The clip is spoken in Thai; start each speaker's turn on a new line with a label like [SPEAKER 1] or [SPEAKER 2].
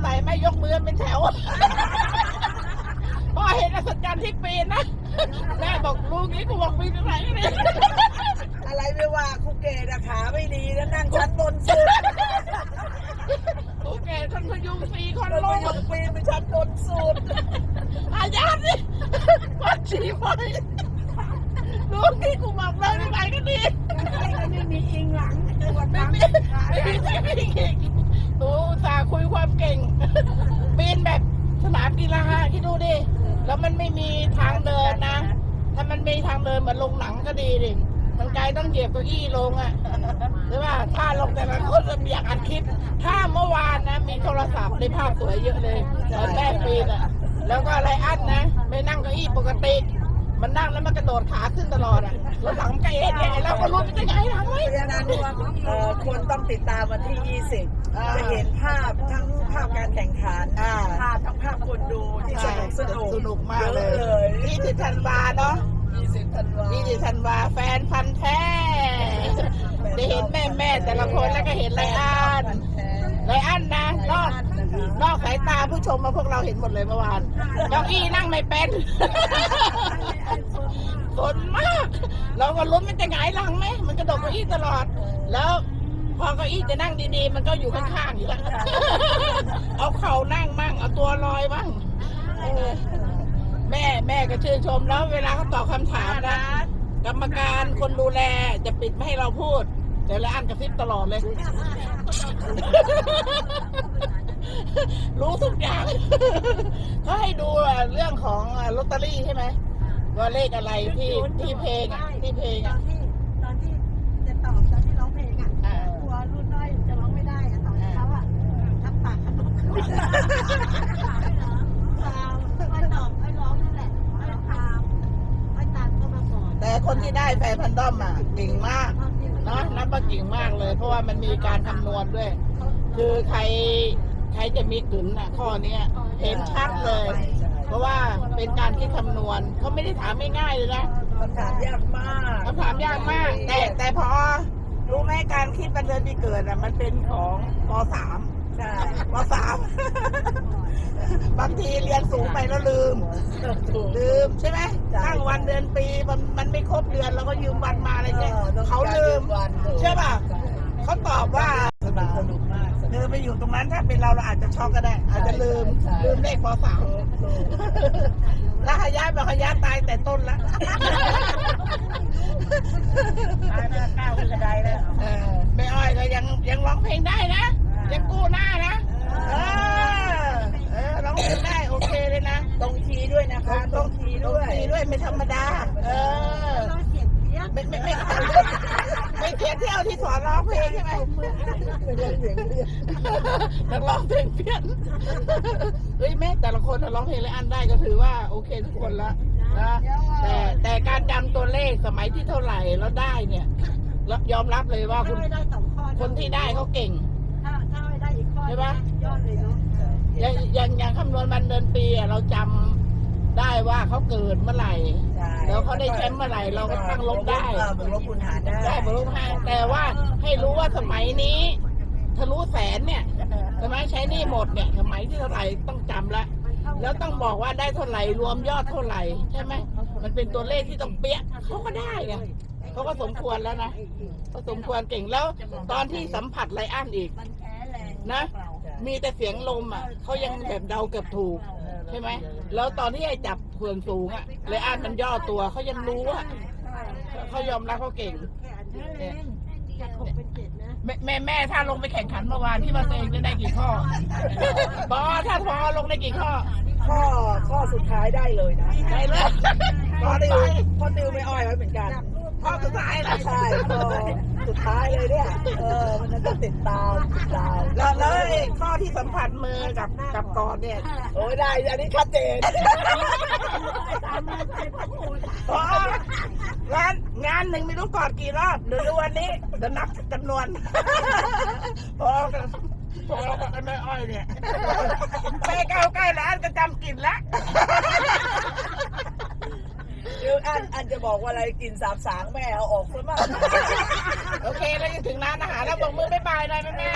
[SPEAKER 1] ใหม่ไม่ยกมือเป็นแถวพอเห็นอัศจรรย์ที่ปีนนะ แม่บอกลูกนี้กูบอกปีนตรงไหนเนี่ย
[SPEAKER 2] อะไรไม่ว่าครูเกดอะขาไม่ดีแล้วนั่งชั้นบนสุด
[SPEAKER 1] โอเคท่านพยุงสี่คน
[SPEAKER 2] แล้ว
[SPEAKER 1] ล
[SPEAKER 2] ก็
[SPEAKER 1] ง
[SPEAKER 2] ยกปีนไปชั้นบนสุด
[SPEAKER 1] อาญาติวัดฉีไฟลูกนี้กูบอกเลยไม่ไปก็ดี
[SPEAKER 2] ไม่มีอิงหลังตัว
[SPEAKER 1] ไม่
[SPEAKER 2] ตั้ง
[SPEAKER 1] มีไม่มีไม่มีโอ้อุตส่าห์คุยความเก่งปีนแบบสนามกีฬาคิดดูดิ แล้วมันไม่มีทางเดินนะ ถ้ามันมีทางเดินเหมือนลงหนังก็ดีดิ มันไกลต้องเหยียบเก้าอี้ลงอะหรือว่าถ้าลงแต่ละคนจะอยากอัดคลิป ถ้าเมื่อวานนะ มีโทรศัพท์ได้ภาพสวยเยอะเลยตอนแม่ปีนอะ แล้วก็อะไรอันนะ ไม่นั่งเก้าอี้ปกติ มันนั่งแล้วมันกระโดดขาขึ้นตลอดอะแล้วหลังมันก็เอ็นเอ็นแล้วก็รู้มันจะไงหลังไหม
[SPEAKER 2] เพราะฉะนั้นเอ่อคนต้องติดตามวันที่
[SPEAKER 1] อ่า
[SPEAKER 2] 20 จะเห็นภาพทั้งภาพการแข่งขัน
[SPEAKER 1] อ่า
[SPEAKER 2] ภาพ ทั้งภาพคนดูที่สนุกสนุก
[SPEAKER 1] สนุกมากเลย
[SPEAKER 2] อะเลย
[SPEAKER 1] ยี่สิบธันวาเนาะ
[SPEAKER 2] 20ธันวา
[SPEAKER 1] ยี่สิบธันวาแฟนพันธ์แท้ได้เห็นแม่แม่ๆแต่ละคนแล้วก็เห็นไรอันไรอันนะนอกนอกสายตาผู้ชมมาพวกเราเห็นหมดเลยเมื่อวานเก้าอี้นั่งไม่เป็นสนมาก เราก็ลุ้นมันจะหงายหลังไหม มันกระโดดเก้าอี้ตลอด แล้วพอเก้าอี้จะนั่งดีๆ มันก็อยู่ข้างๆอยู่แล้วเอาเข่านั่งมั่งเอา ตัวลอยมั่งเออแม่แม่ก็ชื่นชมแล้วเวลาเขาตอบคำถามนะกรรมการคนดูแลจะปิดไม่ให้เราพูด แต่ละอันกระซิบตลอดเลย รู้ทุกอย่างเขาให้ดูเรื่องของลอตเตอรี่ใช่ไหมว่าเลขอะไรที่ที่เพลงอะที่เพลง
[SPEAKER 3] อ
[SPEAKER 1] อะ
[SPEAKER 3] นที่ตอนที่จะตอบตอนที่ร้องเพลงอะ
[SPEAKER 1] อ่า
[SPEAKER 3] กลัวรุ่นน้อยจะร้องไม่ได้อะตอนที่เขาอะทับปากขนมขึ้นตามไม่ตอบไม่ร้องนั่นแหละไม่ตามไม่ตามก็มาก่อน
[SPEAKER 1] แต่คน ที่ได้แฟนพันธุ์ด้อมอะเก่งมากเนาะนับว่าเก่งมากเลย เพราะว่ามันมีการคำนวณด้วย คือใครใครจะมีกึ๋นอะ ข้อเนี้ยเห็นชัดเลย เพราะว่าเป็นการคิดคำนวณเขาไม่ได้ถามง่ายๆเลยนะ
[SPEAKER 2] คำถามยากมาก
[SPEAKER 1] คำถามยากมาก แต่แต่พอรู้ไหมการคิดวันเดือนปีเกิดอะ มันเป็นของปสาม
[SPEAKER 2] ใช่
[SPEAKER 1] ปสาม บางทีเรียนสูงไปแล้วลืม
[SPEAKER 2] ถูก
[SPEAKER 1] ลืมใช่ไหม
[SPEAKER 2] ใช่
[SPEAKER 1] ตั้งวันเดือนปีมันมันไม่ครบเดือนเราก็ยืมวันมาอะไรเงี้ย
[SPEAKER 2] ออต้อง
[SPEAKER 1] เขาลืม
[SPEAKER 2] วันถูก
[SPEAKER 1] ใช่ป่ะเขาตอบว่า
[SPEAKER 2] สนุกสนุกมากส
[SPEAKER 1] เธ
[SPEAKER 2] นุก
[SPEAKER 1] อไปอยู่ตรงนั้นถ้าเป็นเราเราอาจจะช็อกก็ได้ อาจจะลืม
[SPEAKER 2] ใช่
[SPEAKER 1] ลืมเลขปสาม
[SPEAKER 2] ถูก
[SPEAKER 1] แล้วขย้ายบอกขย้ายตายแต่ต้นละ
[SPEAKER 2] ตายมาเก้าขึ้นกระไดแล้ว
[SPEAKER 1] เออแม่อ้อยก็ยังยังร้องเพลงได้นะ ยังกู้หน้านะ เออเอ อร้องเพลงได้โอเคเลยนะ
[SPEAKER 2] ตรงทีด้วยนะคะตรงที
[SPEAKER 1] ตรง
[SPEAKER 2] ด้วย
[SPEAKER 1] ทีด้วยไม่ธรรมดา เออ
[SPEAKER 3] ร้องเสียงเพี้ยน
[SPEAKER 1] ไม่ไม่ไม่ไม่เทียนเที่ยวที่สอนร้องเพลงใช่ไหมนักร้องเพลงเพี้ยนเฮ้ยแม่แต่ละคนน่ะร้องเพลงและอันได้ก็ถือว่าโอเคทุกคนละนะแต่แต่การจำตัวเลขสมัยที่เท่าไหร่แล้วได้เนี่ยรับยอมรับเลยว่าคุ
[SPEAKER 3] ถ้า
[SPEAKER 1] ณ
[SPEAKER 3] ไม่ได้สองข้อ
[SPEAKER 1] คนที่ได้เขาเก่ง
[SPEAKER 3] ถ้าถ้าไม่ได้อีกข้อ
[SPEAKER 1] ใช่ปะ
[SPEAKER 3] ยอดเลยเนาะ
[SPEAKER 1] อย่างอย่างอย่างคำนวณวันเดือนปีอะเราจำได้ว่าเขาเกิดเมื่อไหร่
[SPEAKER 2] ใช่
[SPEAKER 1] แล้วเขาได้แชมป์เมื่อไหร่เราก็ตั้งลบได้
[SPEAKER 2] เออบวกลบคูณหารได้
[SPEAKER 1] ได้บรรลุห้าแต่ว่าให้รู้ว่าสมัยนี้ทะลุแสนเนี่ยสมัยใช้หนี่หมดเนี่ยสมัยที่เท่าไหร่ต้องจำละ
[SPEAKER 3] มันเข้า
[SPEAKER 1] แล้วต้องบอกว่าได้เท่าไหร่รวมยอดเท่าไหร่ใช่ไหมมันเป็นตัวเลขที่ต้องเปี้ยเขาก็ได้ไงเขาก็สมควรแล้วนะเขาสมควรเก่งแล้ว ตอนที่สัมผัสไรอันอีก
[SPEAKER 3] มันแพ้แรง
[SPEAKER 1] นะ มีแต่เสียงลมอะเขายังแบบเดาเกือบถูกใช่ไหมแล้วตอนที่ไอ้จับเพื่อนสูงอะไรอันมันย่อตัวเขายังรู้อะเขายอมรับเขาเก่ง
[SPEAKER 3] แค่อันนี้เองจากหกเป็นเจ็ดนะ
[SPEAKER 1] แม่แม่แม่ถ้าลงไปแข่งขันเมื่อวานที่ว่าตัวเองจะได้กี่ข้อบอถ้าพอลงได้กี่ข้อ
[SPEAKER 2] ข้อข้อสุดท้ายได้เลยนะ
[SPEAKER 1] ได้เลย
[SPEAKER 2] ข้
[SPEAKER 1] ข้
[SPEAKER 2] อ
[SPEAKER 1] อ
[SPEAKER 2] ติ
[SPEAKER 1] ติ
[SPEAKER 2] ว
[SPEAKER 1] ว
[SPEAKER 2] ข้อติวไม่อ้อยไว้เหมือนกัน
[SPEAKER 1] ข้อสุดท้ายนะ
[SPEAKER 2] ใช่ข้อสุดท้ายเลยเนี่ย เออ มันต้องติดตามติดตาม
[SPEAKER 1] แล้วแล้วไอ้ข้อที่สัมผัสมือกับกับกอดเนี่ย
[SPEAKER 2] โอ้ยได้ อันนี้ชัดเจน
[SPEAKER 1] พองานงานหนึ่งไม่รู้กอดกี่รอบเดี๋ยวดูวันนี้เดี๋ยวนับจำนวนพอกันพอกับไอ้แม่อ้อยเนี่ยไปเก้าใกล้แล้วก็จำกลิ่นแล้ว
[SPEAKER 2] เดี๋ยวอันอัน จะบอกว่าอะไรกินสามสางแม่เอาออกซะมาก
[SPEAKER 1] โอเค เราจะถึงร้านอาหารแล้วบอกมือบ๊ายบายหน่อยแม่แม่